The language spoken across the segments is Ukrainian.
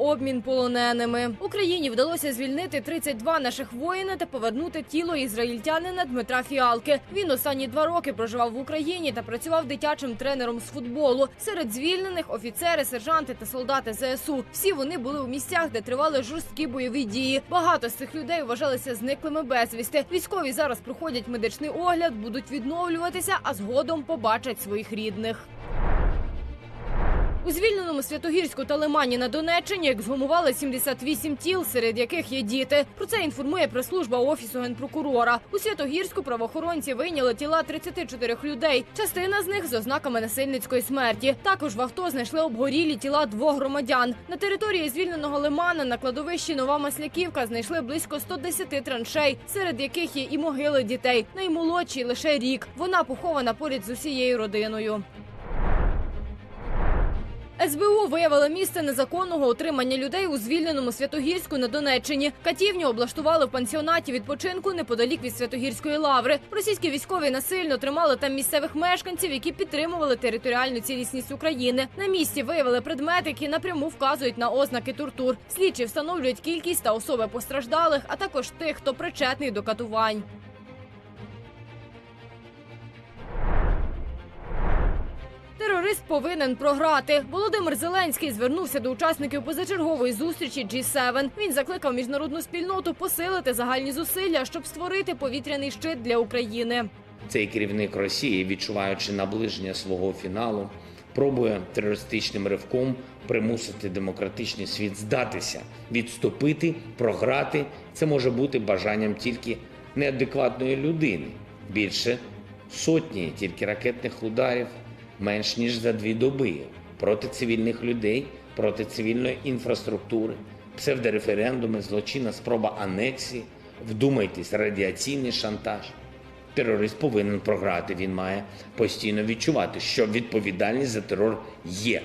обмін полоненими. Україні вдалося звільнити 32 наших воїна та повернути тіло ізраїльтянина Дмитра Фіалки. Він останні два роки проживав в Україні та працював дитячим тренером з футболу. Серед звільнених офіцери, сержанти та солдати ЗСУ. Всі вони були у місцях, де тривали жорсткі бойові дії. Багато з цих людей вважалися зниклими безвісти. Військові зараз проходять медичний огляд, будуть відновлюватися, а згодом побачать своїх рідних. У звільненому Святогірську та Лимані на Донеччині ексгумували 78 тіл, серед яких є діти. Про це інформує прес-служба офісу генпрокурора. У Святогірську правоохоронці вийняли тіла 34 людей. Частина з них з ознаками насильницької смерті. Також в авто знайшли обгорілі тіла двох громадян. На території звільненого Лимана на кладовищі Нова Масляківка знайшли близько 110 траншей, серед яких є і могили дітей. Наймолодшій лише рік. Вона похована поряд з усією родиною. СБУ виявила місце незаконного утримання людей у звільненому Святогірську на Донеччині. Катівню облаштували в пансіонаті відпочинку неподалік від Святогірської лаври. Російські військові насильно тримали там місцевих мешканців, які підтримували територіальну цілісність України. На місці виявили предмети, які напряму вказують на ознаки тортур. Слідчі встановлюють кількість та особи постраждалих, а також тих, хто причетний до катувань. Терорист повинен програти. Володимир Зеленський звернувся до учасників позачергової зустрічі G7. Він закликав міжнародну спільноту посилити загальні зусилля, щоб створити повітряний щит для України. Цей керівник Росії, відчуваючи наближення свого фіналу, пробує терористичним ривком примусити демократичний світ здатися, відступити, програти. Це може бути бажанням тільки неадекватної людини. Більше сотні тільки ракетних ударів менш ніж за дві доби проти цивільних людей, проти цивільної інфраструктури, псевдореферендуми, злочинна спроба анексії. Вдумайтесь, радіаційний шантаж. Терорист повинен програти. Він має постійно відчувати, що відповідальність за терор є.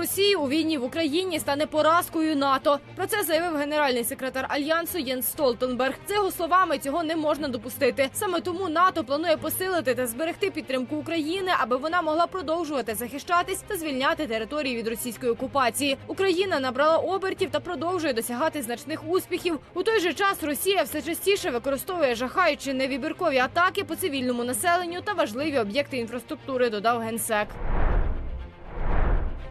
Росії у війні в Україні стане поразкою НАТО. Про це заявив генеральний секретар альянсу Єнс Столтенберг. За його словами, цього не можна допустити. Саме тому НАТО планує посилити та зберегти підтримку України, аби вона могла продовжувати захищатись та звільняти території від російської окупації. Україна набрала обертів та продовжує досягати значних успіхів. У той же час Росія все частіше використовує жахаючі невибіркові атаки по цивільному населенню та важливі об'єкти інфраструктури. Додав генсек.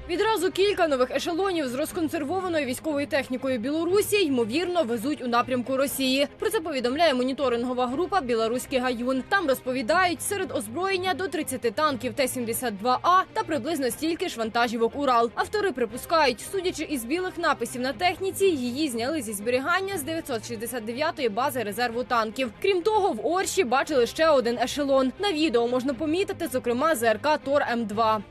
Відразу кілька нових ешелонів з розконсервованою військовою технікою Білорусі ймовірно везуть у напрямку Росії. Про це повідомляє моніторингова група Білоруський гаюн. Там розповідають серед озброєння до 30 танків Т-72А та приблизно стільки ж вантажівок Урал. Автори припускають, судячи із білих написів на техніці, її зняли зі зберігання з 969-ї бази резерву танків. Крім того, в Орші бачили ще один ешелон. На відео можна помітити, зокрема, ЗРК Тор М2.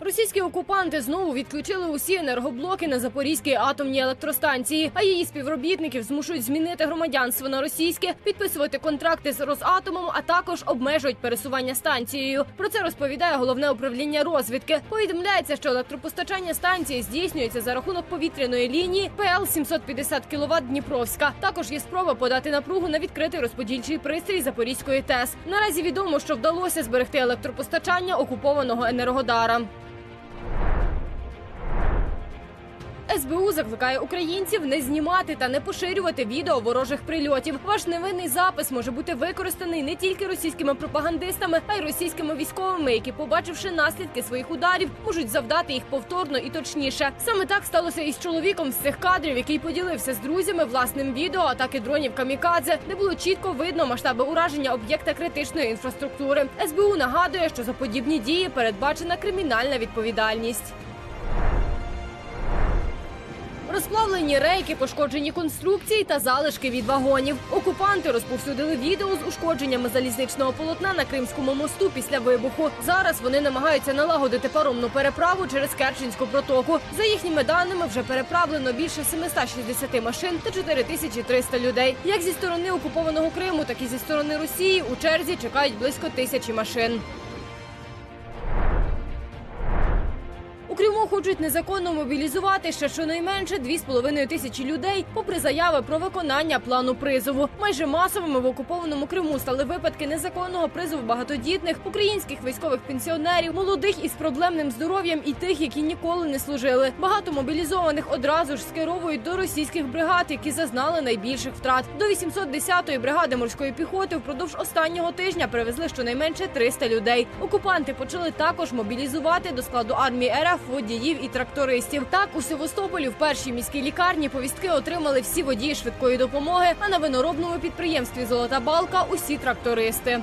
Російські окупанти знову відключили усі енергоблоки на Запорізькій атомній електростанції, а її співробітників змушують змінити громадянство на російське, підписувати контракти з Росатомом, а також обмежують пересування станцією. Про це розповідає головне управління розвідки. Повідомляється, що електропостачання станції здійснюється за рахунок повітряної лінії ПЛ 750 кВт Дніпровська. Також є спроба подати напругу на відкритий розподільчий пристрій Запорізької ТЕС. Наразі відомо, що вдалося зберегти електропостачання окупованого енергодара. СБУ закликає українців не знімати та не поширювати відео ворожих прильотів. Ваш невинний запис може бути використаний не тільки російськими пропагандистами, а й російськими військовими, які, побачивши наслідки своїх ударів, можуть завдати їх повторно і точніше. Саме так сталося із чоловіком з цих кадрів, який поділився з друзями власним відео атаки дронів камікадзе, де було чітко видно масштаби ураження об'єкта критичної інфраструктури. СБУ нагадує, що за подібні дії передбачена кримінальна відповідальність. Розплавлені рейки, пошкоджені конструкції та залишки від вагонів. Окупанти розповсюдили відео з ушкодженнями залізничного полотна на Кримському мосту після вибуху. Зараз вони намагаються налагодити паромну переправу через Керченську протоку. За їхніми даними, вже переправлено більше 760 машин та 4300 людей. Як зі сторони окупованого Криму, так і зі сторони Росії у черзі чекають близько тисячі машин. Хочуть незаконно мобілізувати ще щонайменше 2,5 тисячі людей, попри заяви про виконання плану призову. Майже масовими в окупованому Криму стали випадки незаконного призову багатодітних українських військових пенсіонерів, молодих із проблемним здоров'ям і тих, які ніколи не служили. Багато мобілізованих одразу ж скеровують до російських бригад, які зазнали найбільших втрат. До 810-ї бригади морської піхоти впродовж останнього тижня привезли щонайменше 300 людей. Окупанти почали також мобілізувати до складу армії РФ водіїв і трактористів. Так у Севастополі в першій міській лікарні повістки отримали всі водії швидкої допомоги. А на виноробному підприємстві Золота балка усі трактористи.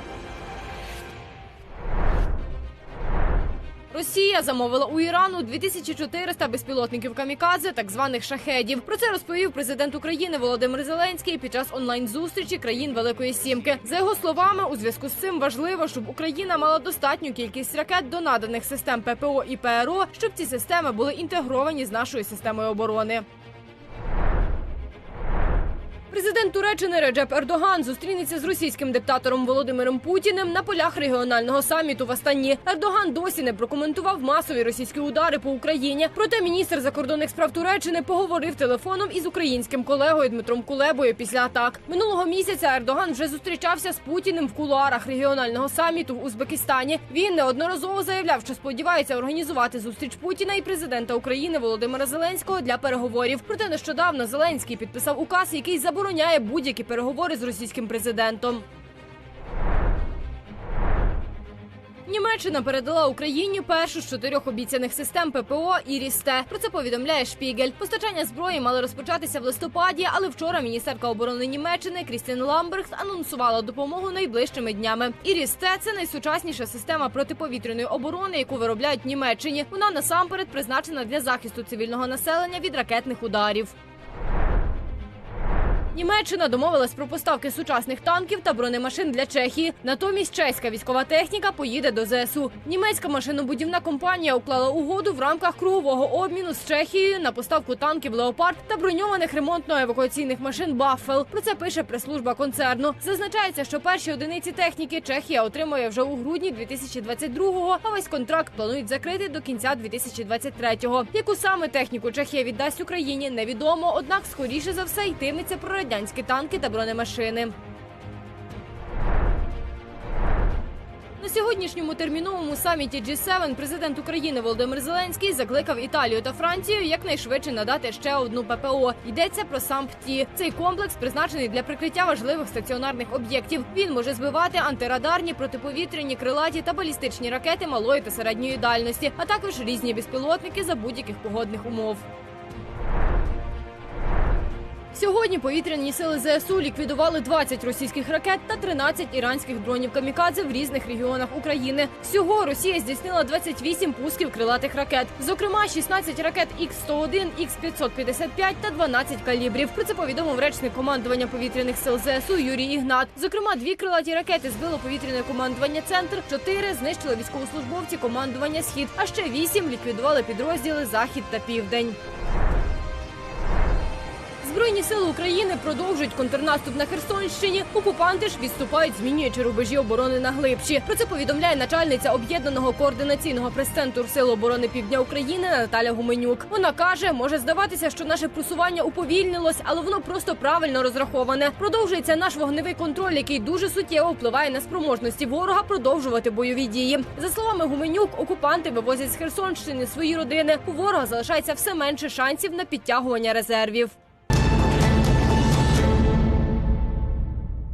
Росія замовила у Ірану 2400 безпілотників камікадзе, так званих шахедів. Про це розповів президент України Володимир Зеленський під час онлайн-зустрічі країн Великої Сімки. За його словами, у зв'язку з цим важливо, щоб Україна мала достатню кількість ракет до наданих систем ППО і ПРО, щоб ці системи були інтегровані з нашою системою оборони. Президент Туреччини Реджеп Ердоган зустрінеться з російським диктатором Володимиром Путіним на полях регіонального саміту в Астані. Ердоган досі не прокоментував масові російські удари по Україні. Проте міністр закордонних справ Туреччини поговорив телефоном із українським колегою Дмитром Кулебою після атак. Минулого місяця Ердоган вже зустрічався з Путіним в кулуарах регіонального саміту в Узбекистані. Він неодноразово заявляв, що сподівається організувати зустріч Путіна і президента України Володимира Зеленського для переговорів. Проте нещодавно Зеленський підписав указ, який заборонив забороняє будь-які переговори з російським президентом. Німеччина передала Україні першу з чотирьох обіцяних систем ППО «Іріс-Т». Про це повідомляє Шпігель. Постачання зброї мали розпочатися в листопаді, але вчора міністерка оборони Німеччини Крістін Ламбергт анонсувала допомогу найближчими днями. «Іріс-Т» – це найсучасніша система протиповітряної оборони, яку виробляють в Німеччині. Вона насамперед призначена для захисту цивільного населення від ракетних ударів. Німеччина домовилась про поставки сучасних танків та бронемашин для Чехії. Натомість чеська військова техніка поїде до ЗСУ. Німецька машинобудівна компанія уклала угоду в рамках кругового обміну з Чехією на поставку танків Леопард та броньованих ремонтно-евакуаційних машин Баффел. Про це пише прес-служба концерну. Зазначається, що перші одиниці техніки Чехія отримує вже у грудні 2022-го, а весь контракт планують закрити до кінця 2023-го. Яку саме техніку Чехія віддасть Україні, невідомо однак, скоріше за все, йтиметься про радянські танки та бронемашини. На сьогоднішньому терміновому саміті G7 президент України Володимир Зеленський закликав Італію та Францію якнайшвидше надати ще одну ППО. Йдеться про САМПТІ. Цей комплекс призначений для прикриття важливих стаціонарних об'єктів. Він може збивати антирадарні, протиповітряні, крилаті та балістичні ракети малої та середньої дальності, а також різні безпілотники за будь-яких погодних умов. Сьогодні повітряні сили ЗСУ ліквідували 20 російських ракет та 13 іранських дронів камікадзе в різних регіонах України. Всього Росія здійснила 28 пусків крилатих ракет, зокрема 16 ракет Х-101, Х-555 та 12 калібрів. Про це повідомив речник командування повітряних сил ЗСУ Юрій Ігнат. Зокрема, дві крилаті ракети збило повітряне командування Центр, чотири знищили військовослужбовці командування Схід, а ще вісім ліквідували підрозділи Захід та Південь. Збройні сили України продовжують контрнаступ на Херсонщині. Окупанти ж відступають, змінюючи рубежі оборони на глибші. Про це повідомляє начальниця об'єднаного координаційного прес-центру Сил оборони Півдня України Наталя Гуменюк. Вона каже, може здаватися, що наше просування уповільнилось, але воно просто правильно розраховане. Продовжується наш вогневий контроль, який дуже суттєво впливає на спроможності ворога продовжувати бойові дії. За словами Гуменюк, окупанти вивозять з Херсонщини свої родини. У ворога залишається все менше шансів на підтягування резервів.